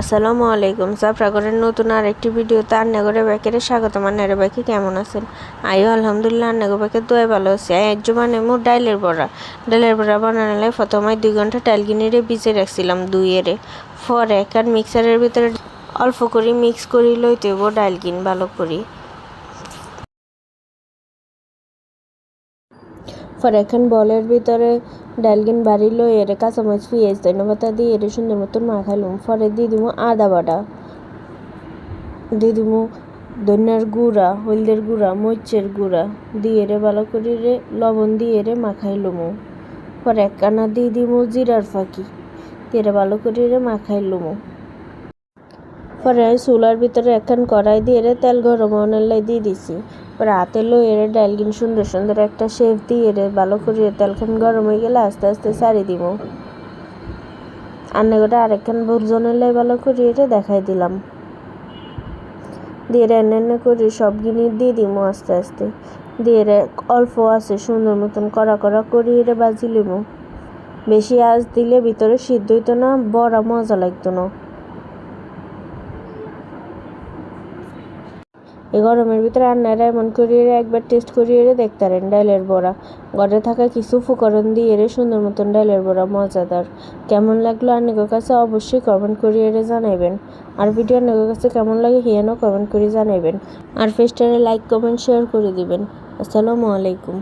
আসসালামু আলাইকুম। সাফরাগরের নতুন আর আরেকটি ভিডিওতে আন্নাগরে স্বাগত আন্নারে ব্যাকে কেমন আছেন? আইও আলহামদুলিল্লাহ আন্নাগো ব্যাকে দোয়া ভালো আছে। আজ মানে মোর ডাইলের বড়া। ডাইলের বড়া বানালে প্রথমে দুই ঘণ্টা ডাইল কিনে ভিজে রাখছিলাম দুইয়েরে। পরে একখান মিক্সারের ভিতরে অল্প করে মিক্স করি লইতে ডাইল কিন ভালো করি। পরে এখন বলের ভিতরে ডালগিন বাড়ি লই এর কাঁচামরিচ পেঁয়াজ ধন্যবাদ দিয়ে এর সুন্দর মতন মাখাইলুম পরে দিয়ে দিব আদা বাটা দিয়ে দিব ধনিয়ার গুঁড়া হলদের গুঁড়া মরিচের গুঁড়া দিয়ে রে ভালো করে রে লবণ দিয়ে রে মাখাইলুম পরে একখানা দিয়ে দিব জিরার ফাঁকি দিয়ে ভালো করে রে মাখাইলুম পরে চুলার ভিতরে একখান কড়াই দিয়ে তেল গরম হওয়ার লাই দিয়ে দিছি লই এর ডালগিন সুন্দর সুন্দর একটা শেপ দিয়ে রে, ভালো করে তেলখান গরম হয়ে গেলে আস্তে আস্তে সারি দিব। আন্নে গোটা আরেকখান ভুরজনের লাই ভালো করে এটা দেখাই দিলাম। দিয়ে রে এনে এনে করে, সব গিনি দিয়ে দিব আস্তে আস্তে। দিয়ে অল্প আছে, সুন্দর মতন কড়া কড়া করি রে বাজি লিব। বেশি আঁচ দিলে ভিতরে সিদ্ধ হইতো না, বড়া মজা লাগতো না। এই গরমের ভিতরে আন্নারা এমন করিয়ে একবার টেস্ট করিয়ে দেখতারেন ডাইলের বড়া। ঘরে থাকা কিছু উপকরণ দিয়ে রে, সুন্দর মতন ডাইলের বড়া মজাদার। কেমন লাগল আপনাদের কাছে অবশ্যই কমেন্ট করিয়ে জানাইবেন। আর ভিডিও আপনাদের কাছে কেমন লাগে হিয়ানো কমেন্ট করে জানাইবেন। আর ফেস্টারে লাইক কমেন্ট শেয়ার করে দিবেন। আসসালামু আলাইকুম।